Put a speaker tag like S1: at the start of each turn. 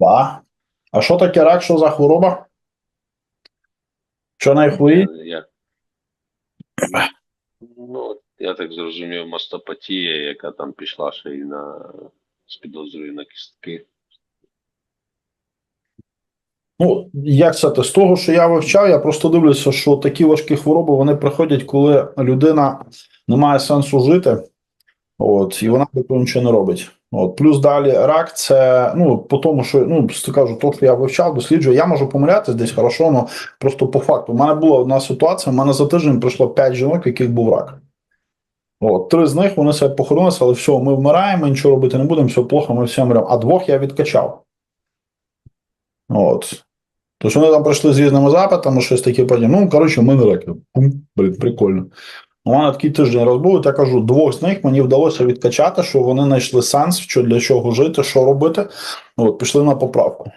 S1: Да. А що таке рак? Що за хвороба? Що найхворіє?
S2: Я, ну, я так зрозумів, мастопатія, яка там пішла ще і на з підозрою на кістки.
S1: Ну, як це те? З того, що я вивчав, я просто дивлюся, що такі важкі хвороби вони приходять, коли людина не має сенсу жити, от, і вона такого нічого не робить. От, плюс далі рак, це ну, по тому, що ну, кажу, то, що я вивчав, досліджую, я можу помилятись десь хорошо, але просто по факту. У мене була одна ситуація, у мене за тиждень прийшло 5 жінок, в яких був рак. От, три з них вони себе похоронилися, але все, ми вмираємо, нічого робити не будемо, все плохо, ми всі вмремо. А двох я відкачав. От. Тобто вони там прийшли з різними запитами, щось таке потім. Ну, коротше, ми не раки. Блін, прикольно. У мене такий тиждень розбув, я кажу, двох з них мені вдалося відкачати, що вони знайшли сенс, що для чого жити, що робити. От, пішли на поправку.